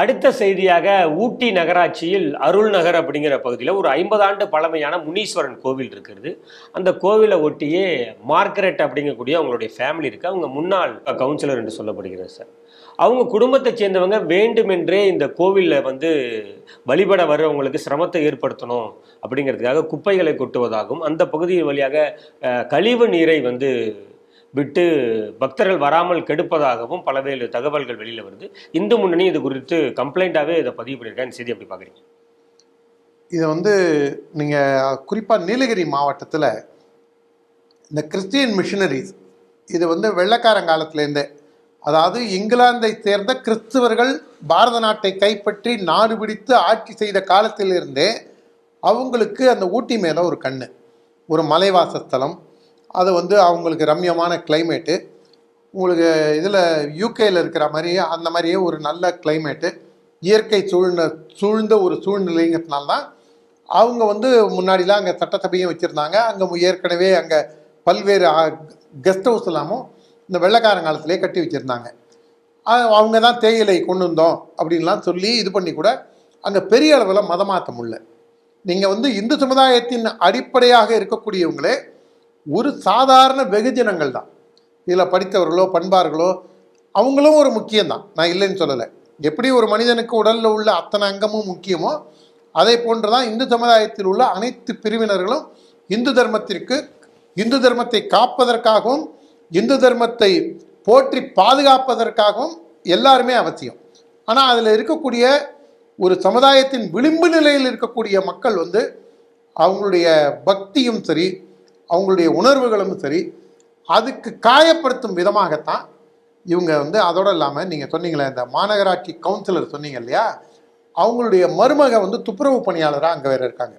அடுத்த செய்தியாக ஊட்டி நகராட்சியில் அருள் நகர் அப்படிங்கிற பகுதியில் ஒரு ஐம்பது ஆண்டு பழமையான முனீஸ்வரன் கோவில் இருக்கிறது. அந்த கோவிலை ஒட்டியே மார்கரெட் அப்படிங்கக்கூடிய அவங்களுடைய ஃபேமிலி இருக்கு. அவங்க முன்னாள் கவுன்சிலர் என்று சொல்லப்படுகிறது சார். அவங்க குடும்பத்தை சேர்ந்தவங்க வேண்டுமென்றே இந்த கோவிலில் வந்து வழிபட வர்றவங்களுக்கு சிரமத்தை ஏற்படுத்தணும் அப்படிங்கிறதுக்காக குப்பைகளை கொட்டுவதாகவும் அந்த பகுதி வழியாக கழிவு நீரை வந்து விட்டு பக்தர்கள் வராமல் கெடுப்பதாகவும் பலவேறு தகவல்கள் வெளியில் வருது. இந்து முன்னணி இது குறித்து கம்ப்ளைண்ட்டாகவே இதை பதிவு பண்ணியிருக்கேன் செய்தி எப்படி பார்க்குறீங்க? இதை வந்து நீங்கள் குறிப்பாக நீலகிரி மாவட்டத்தில் இந்த கிறிஸ்டியன் மிஷினரிஸ் இது வந்து வெள்ளக்காரங்காலத்துலேருந்தே அதாவது இங்கிலாந்தை சேர்ந்த கிறிஸ்துவர்கள் பாரத நாட்டை கைப்பற்றி நாடு பிடித்து ஆட்சி செய்த காலத்திலிருந்தே அவங்களுக்கு அந்த ஊட்டி மேலே ஒரு கண்ணு ஒரு மலைவாசஸ்தலம் அது வந்து அவங்களுக்கு ரம்யமான கிளைமேட்டு உங்களுக்கு இதில் யூகேயில் இருக்கிற மாதிரியே அந்த மாதிரியே ஒரு நல்ல கிளைமேட்டு இயற்கை சூழ்ந்த சூழ்ந்த ஒரு சூழ்நிலைங்கிறதுனால தான் அவங்க வந்து முன்னாடிலாம் அங்கே சட்டசபையும் வச்சுருந்தாங்க. அங்கே ஏற்கனவே அங்கே பல்வேறு கெஸ்ட் ஹவுஸ் எல்லாமும் இந்த வெள்ளைக்காரங்காலத்திலே கட்டி வச்சுருந்தாங்க. அவங்க தான் தேயிலை கொண்டு வந்தோம் அப்படின்லாம் சொல்லி இது பண்ணி கூட அங்கே பெரிய அளவில் மதமாற்றம் உள்ள. நீங்கள் வந்து இந்து சமுதாயத்தின் அடிப்படையாக இருக்கக்கூடியவங்களே ஒரு சாதாரண வெகுஜனங்கள் தான். இதில் படித்தவர்களோ பண்பார்களோ அவங்களும் ஒரு முக்கியம்தான். நான் இல்லைன்னு சொல்லலை. எப்படி ஒரு மனிதனுக்கு உடலில் உள்ள அத்தனை அங்கமும் முக்கியமோ அதே போன்று தான் இந்து சமுதாயத்தில் உள்ள அனைத்து பிரிவினர்களும் இந்து தர்மத்திற்கு இந்து தர்மத்தை காப்பதற்காகவும் இந்து தர்மத்தை போற்றி பாதுகாப்பதற்காகவும் எல்லாருமே அவசியம். ஆனால் அதில் இருக்கக்கூடிய ஒரு சமுதாயத்தின் விளிம்பு நிலையில் இருக்கக்கூடிய மக்கள் வந்து அவங்களுடைய பக்தியும் சரி அவங்களுடைய உணர்வுகளும் சரி அதுக்கு காயப்படுத்தும் விதமாகத்தான் இவங்க வந்து அதோடு இல்லாமல் நீங்கள் சொன்னீங்களே இந்த மாநகராட்சி கவுன்சிலர் சொன்னீங்க இல்லையா? அவங்களுடைய மருமக வந்து துப்புரவு பணியாளராக அங்கே வேறு இருக்காங்க.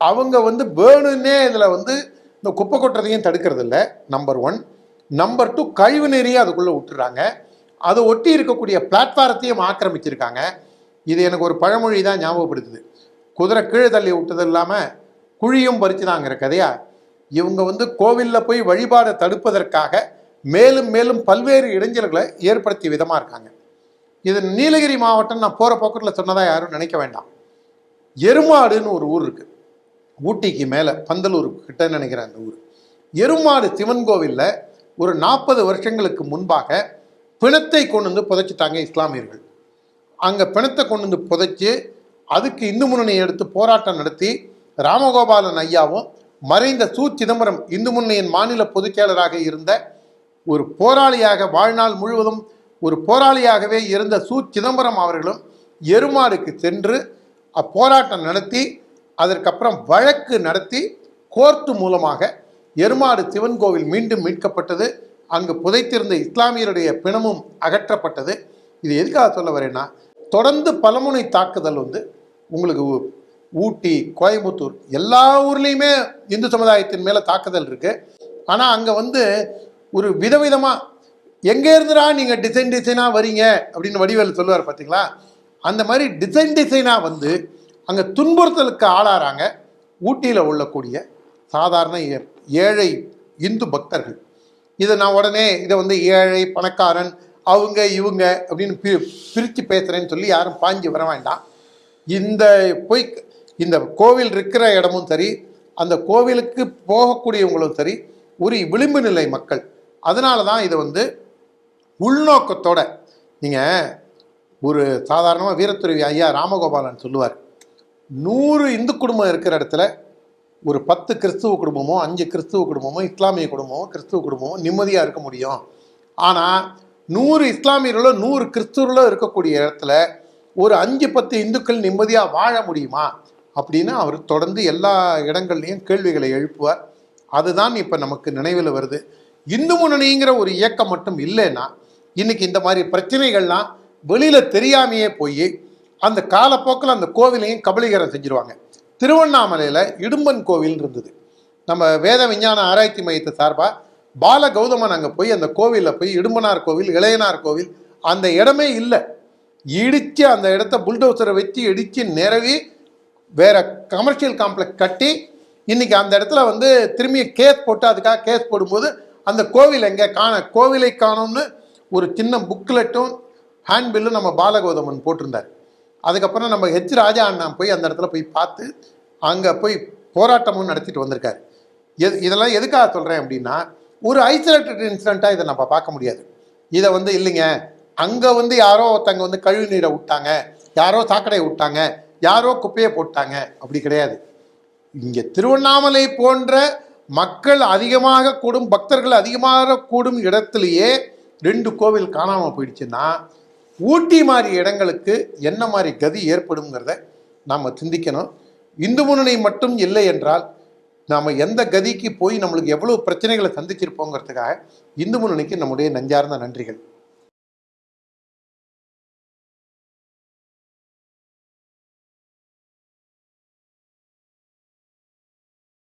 அவங்க வந்து வேணும்னே இதில் வந்து இந்த குப்பை கொட்டுறதையும் தடுக்கிறது இல்லை நம்பர் ஒன் நம்பர் டூ கழிவு நீரையும் அதுக்குள்ளே விட்டுறாங்க. அதை ஒட்டி இருக்கக்கூடிய பிளாட்ஃபாரத்தையும் ஆக்கிரமிச்சிருக்காங்க. இது எனக்கு ஒரு பழமொழி தான் ஞாபகப்படுத்துது. குதிரை கீழே தள்ளி விட்டது இல்லாமல் குழியும் பறிச்சுதாங்கிற கதையா? இவங்க வந்து கோவிலில் போய் வழிபாடை தடுப்பதற்காக மேலும் மேலும் பல்வேறு இடைஞ்சல்களை ஏற்படுத்திய விதமாக இருக்காங்க. இது நீலகிரி மாவட்டம் நான் போகிற போக்கத்தில் சொன்னதாக யாரும் நினைக்க வேண்டாம். எருமாடுன்னு ஒரு ஊர் இருக்குது ஊட்டிக்கு மேலே பந்தலூர் கிட்ட நினைக்கிறேன் அந்த ஊர். எருமாடு சிவன் கோவிலில் ஒரு நாற்பது வருஷங்களுக்கு முன்பாக பிணத்தை கொண்டு வந்து புதைச்சிட்டாங்க இஸ்லாமியர்கள். அங்கே பிணத்தை கொண்டு வந்து புதைச்சி அதுக்கு இந்து முன்னணி எடுத்து போராட்டம் நடத்தி ராமகோபாலன் ஐயாவும் மறைந்த சு சிதம்பரம் இந்து முன்னையின் மாநில பொதுச்செயலராக இருந்த ஒரு போராளியாக வாழ்நாள் முழுவதும் ஒரு போராளியாகவே இருந்த சு சிதம்பரம் அவர்களும் எருமாடுக்கு சென்று அப்போராட்டம் நடத்தி அதற்கப்புறம் வழக்கு நடத்தி கோர்ட்டு மூலமாக எருமாடு சிவன் கோவில் மீண்டும் மீட்கப்பட்டது. அங்கு புதைத்திருந்த இஸ்லாமியருடைய பிணமும் அகற்றப்பட்டது. இது எதுக்காக சொல்ல வரேன்னா தொடர்ந்து பலமுனை தாக்குதல் வந்து உங்களுக்கு ஊட்டி கோயம்புத்தூர் எல்லா ஊர்லேயுமே இந்து சமுதாயத்தின் மேலே தாக்குதல் இருக்குது ஆனால் அங்கே வந்து ஒரு விதவிதமாக எங்கே இருந்துடா நீங்கள் டிசைன் டிசைனாக வரீங்க? அப்படின்னு வடிவேல் சொல்லுவார் பார்த்தீங்களா அந்த மாதிரி டிசைன் டிசைனாக வந்து அங்கே துன்புறுத்தலுக்கு ஆளாறாங்க ஊட்டியில் உள்ளக்கூடிய சாதாரண ஏ- ஏழை இந்து பக்தர்கள். இதை நான் உடனே இதை வந்து ஏழை பணக்காரன் அவங்க இவங்க அப்படின்னு பிரி பிரித்து பேசுகிறேன்னு சொல்லி யாரும் பாஞ்சு வர வேண்டாம். இந்த போய் இந்த கோவில் இருக்கிற இடமும் சரி அந்த கோவிலுக்கு போகக்கூடியவங்களும் சரி ஒரு விளிம்பு நிலை மக்கள். அதனால தான் இதை வந்து உள்நோக்கத்தோட நீங்கள் ஒரு சாதாரணமாக வீரத்துறவி ஐயா ராமகோபாலன் சொல்லுவார் நூறு இந்து குடும்பம் இருக்கிற இடத்துல ஒரு பத்து கிறிஸ்துவ குடும்பமோ அஞ்சு கிறிஸ்துவ குடும்பமோ இஸ்லாமிய குடும்பமோ கிறிஸ்துவ குடும்பமோ நிம்மதியாக இருக்க முடியும். ஆனால் நூறு இஸ்லாமியர்களோ நூறு கிறிஸ்துவர்களோ இருக்கக்கூடிய இடத்துல ஒரு அஞ்சு பத்து இந்துக்கள் நிம்மதியாக வாழ முடியுமா? அப்படின்னு அவர் தொடர்ந்து எல்லா இடங்கள்லையும் கேள்விகளை எழுப்புவார். அதுதான் இப்போ நமக்கு நினைவில் வருது. இந்து முன்னணிங்கிற ஒரு இயக்கம் மட்டும் இல்லைன்னா இன்னைக்கு இந்த மாதிரி பிரச்சனைகள்லாம் வெளியில் தெரியாமையே போய் அந்த காலப்போக்கில் அந்த கோவிலையும் கபலீகரம் செஞ்சிருவாங்க. திருவண்ணாமலையில் இடும்பன் கோவில் இருந்தது. நம்ம வேத விஞ்ஞான ஆராய்ச்சி மையத்தை சார்பாக பால கௌதமன் அங்கே போய் அந்த கோவிலில் போய் இடும்பனார் கோவில் இளையனார் கோவில் அந்த இடமே இல்லை. இடித்து அந்த இடத்த புல்டோசரை வச்சு இடித்து நிறவி வேற கமர்ஷியல் காம்ப்ளெக்ஸ் கட்டி இன்னைக்கு அந்த இடத்துல வந்து திரும்பி கேஸ் போட்டு அதுக்காக கேஸ் போடும்போது அந்த கோவில் எங்கே? காண கோவிலை காணோம்னு ஒரு சின்ன புக்லெட்டும் ஹேண்ட்பில்லும் நம்ம பாலகோதமன் போட்டிருந்தார். அதுக்கப்புறம் நம்ம ஹெச் ராஜா அண்ணா போய் அந்த இடத்துல போய் பார்த்து அங்கே போய் போராட்டமும் நடத்திட்டு வந்திருக்காரு. எது இதெல்லாம் எதுக்காக சொல்கிறேன் அப்படின்னா ஒரு ஐசோலேட்டட் இன்சிடெண்ட்டாக இதை நம்ம பார்க்க முடியாது. இதை வந்து இல்லைங்க. அங்கே வந்து யாரோ ஒருத்தங்க வந்து கழிவு நீரை விட்டாங்க. யாரோ சாக்கடையை விட்டாங்க. யாரோ குப்பையை போட்டாங்க. அப்படி கிடையாது. இங்கே திருவண்ணாமலை போன்ற மக்கள் அதிகமாக கூடும் பக்தர்கள் அதிகமாக கூடும் இடத்துலையே ரெண்டு கோவில் காணாமல் போயிடுச்சுன்னா ஊட்டி மாதிரி இடங்களுக்கு என்ன மாதிரி கதி ஏற்படுங்கிறத நாம் சிந்திக்கணும். இந்து முன்னணி மட்டும் இல்லை என்றால் நாம் எந்த கதிக்கு போய் நம்மளுக்கு எவ்வளோ பிரச்சனைகளை சந்திச்சிருப்போங்கிறதுக்காக இந்து முன்னணிக்கு நம்முடைய நஞ்சார்ந்த நன்றிகள்.